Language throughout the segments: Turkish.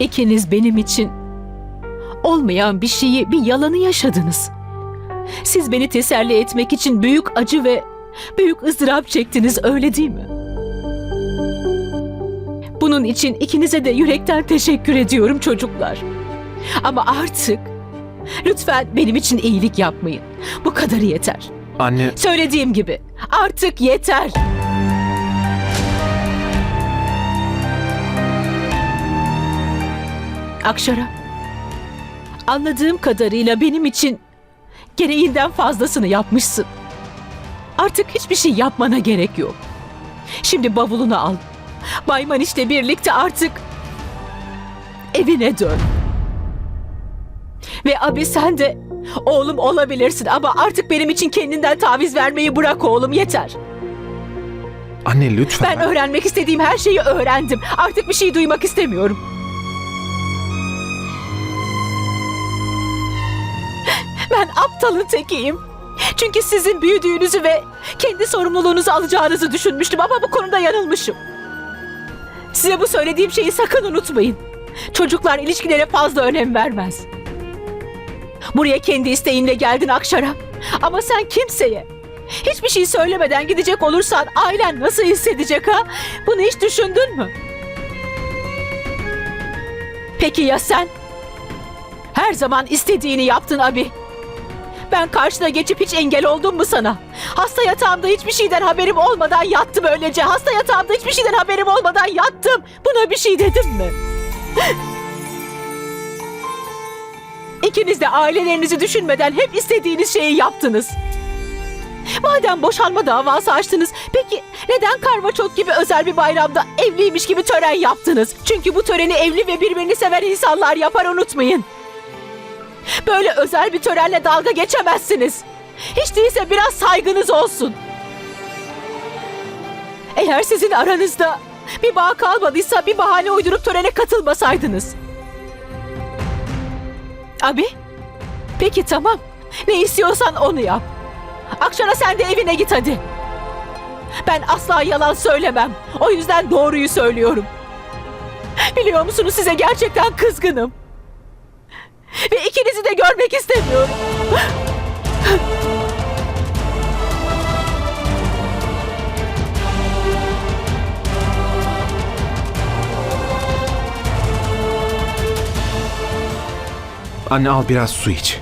İkiniz benim için olmayan bir şeyi, bir yalanı yaşadınız. Siz beni teselli etmek için büyük acı ve büyük ızdırap çektiniz öyle değil mi? Bunun için ikinize de yürekten teşekkür ediyorum çocuklar. Ama artık lütfen benim için iyilik yapmayın. Bu kadarı yeter. Anne, Söylediğim gibi artık yeter. Akşara. Anladığım kadarıyla benim için gereğinden fazlasını yapmışsın. Artık hiçbir şey yapmana gerek yok. Şimdi bavulunu al. Bay Maniş'le birlikte artık evine dön. Ve abi sen de oğlum olabilirsin ama artık benim için kendinden taviz vermeyi bırak oğlum yeter. anne lütfen. Ben öğrenmek istediğim her şeyi öğrendim. Artık bir şey duymak istemiyorum. Ben aptalın tekiyim. Çünkü sizin büyüdüğünüzü ve kendi sorumluluğunuzu alacağınızı düşünmüştüm ama bu konuda yanılmışım. Size bu söylediğim şeyi sakın unutmayın. Çocuklar ilişkilere fazla önem vermez. Buraya kendi isteğinle geldin Akşar'a. Ama sen kimseye, hiçbir şey söylemeden gidecek olursan ailen nasıl hissedecek ha? Bunu hiç düşündün mü? Peki ya sen? Her zaman istediğini yaptın abi. Ben karşına geçip hiç engel oldum mu sana? Hasta yatağımda hiçbir şeyden haberim olmadan yattım öylece. Hasta yatağımda hiçbir şeyden haberim olmadan yattım. Buna bir şey dedim mi? İkiniz de ailelerinizi düşünmeden hep istediğiniz şeyi yaptınız. Madem boşanma davası açtınız, peki neden karvaçot gibi özel bir bayramda evliymiş gibi tören yaptınız? Çünkü bu töreni evli ve birbirini seven insanlar yapar unutmayın. Böyle özel bir törenle dalga geçemezsiniz. Hiç değilse biraz saygınız olsun. Eğer sizin aranızda bir bağ kalmadıysa bir bahane uydurup törene katılmasaydınız. Abi, peki tamam. Ne istiyorsan onu yap. Akşara sen de evine git hadi. Ben asla yalan söylemem. O yüzden doğruyu söylüyorum. Biliyor musunuz size gerçekten kızgınım. Ve ikinizi de görmek istemiyorum. Anne al biraz su iç.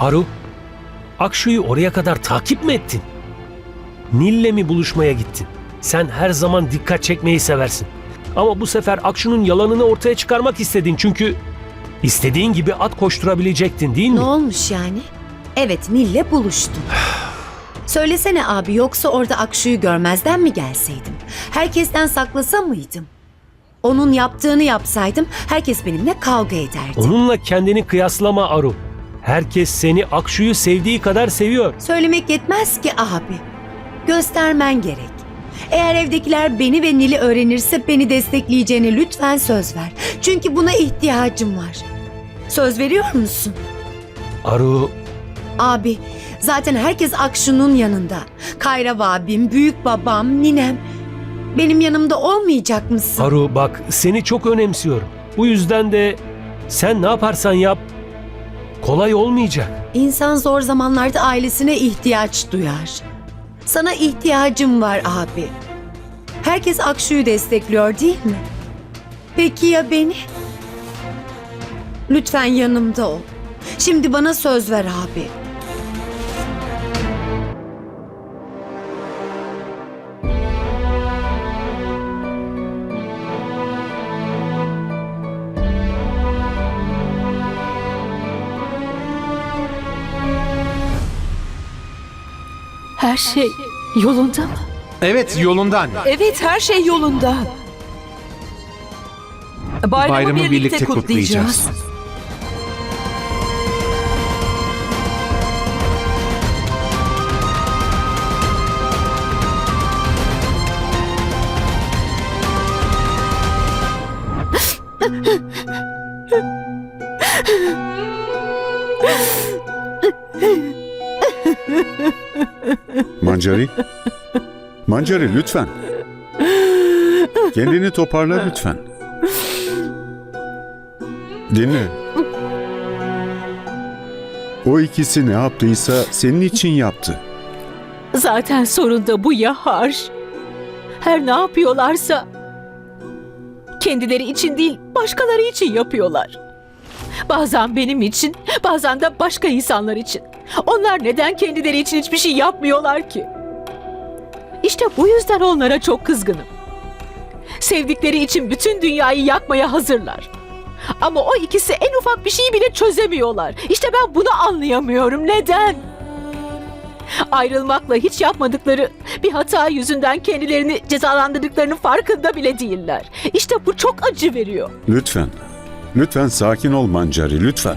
Aru, Akşu'yu oraya kadar takip mi ettin? Nil'le mi buluşmaya gittin? Sen her zaman dikkat çekmeyi seversin. Ama bu sefer Akşu'nun yalanını ortaya çıkarmak istedin çünkü istediğin gibi at koşturabilecektin değil mi? Ne olmuş yani? Evet Nil'le buluştum. Söylesene abi yoksa orada Akşu'yu görmezden mi gelseydim? Herkesten saklasa mıydım? Onun yaptığını yapsaydım herkes benimle kavga ederdi. Onunla kendini kıyaslama Aru. Herkes seni Akşu'yu sevdiği kadar seviyor. Söylemek yetmez ki abi. Göstermen gerek. Eğer evdekiler beni ve Nil'i öğrenirse beni destekleyeceğine lütfen söz ver. Çünkü buna ihtiyacım var. Söz veriyor musun? Aru, Abi, zaten herkes Akşu'nun yanında. Kayrav abim, büyük babam, ninem. Benim yanımda olmayacak mısın? Aru bak seni çok önemsiyorum. Bu yüzden de sen ne yaparsan yap kolay olmayacak. İnsan zor zamanlarda ailesine ihtiyaç duyar. Sana ihtiyacım var abi. Herkes Akşu'yu destekliyor değil mi? Peki ya beni? Lütfen yanımda ol. Şimdi bana söz ver abi. Her şey yolunda mı? Evet yolunda anne. Evet her şey yolunda. Bayramı, Bayramı birlikte, birlikte kutlayacağız. kutlayacağız. Mancari. Mancari lütfen. Kendini toparla lütfen. Dinle. O ikisi ne yaptıysa senin için yaptı. Zaten sorun da bu ya Harş. Her ne yapıyorlarsa kendileri için değil başkaları için yapıyorlar. Bazen benim için, bazen de başka insanlar için. Onlar neden kendileri için hiçbir şey yapmıyorlar ki? İşte bu yüzden onlara çok kızgınım. Sevdikleri için bütün dünyayı yakmaya hazırlar. Ama o ikisi en ufak bir şeyi bile çözemiyorlar. İşte ben bunu anlayamıyorum. Neden? ayrılmakla hiç yapmadıkları bir hata yüzünden kendilerini cezalandırdıklarının farkında bile değiller. İşte bu çok acı veriyor. Lütfen. Lütfen sakin ol Mancari lütfen.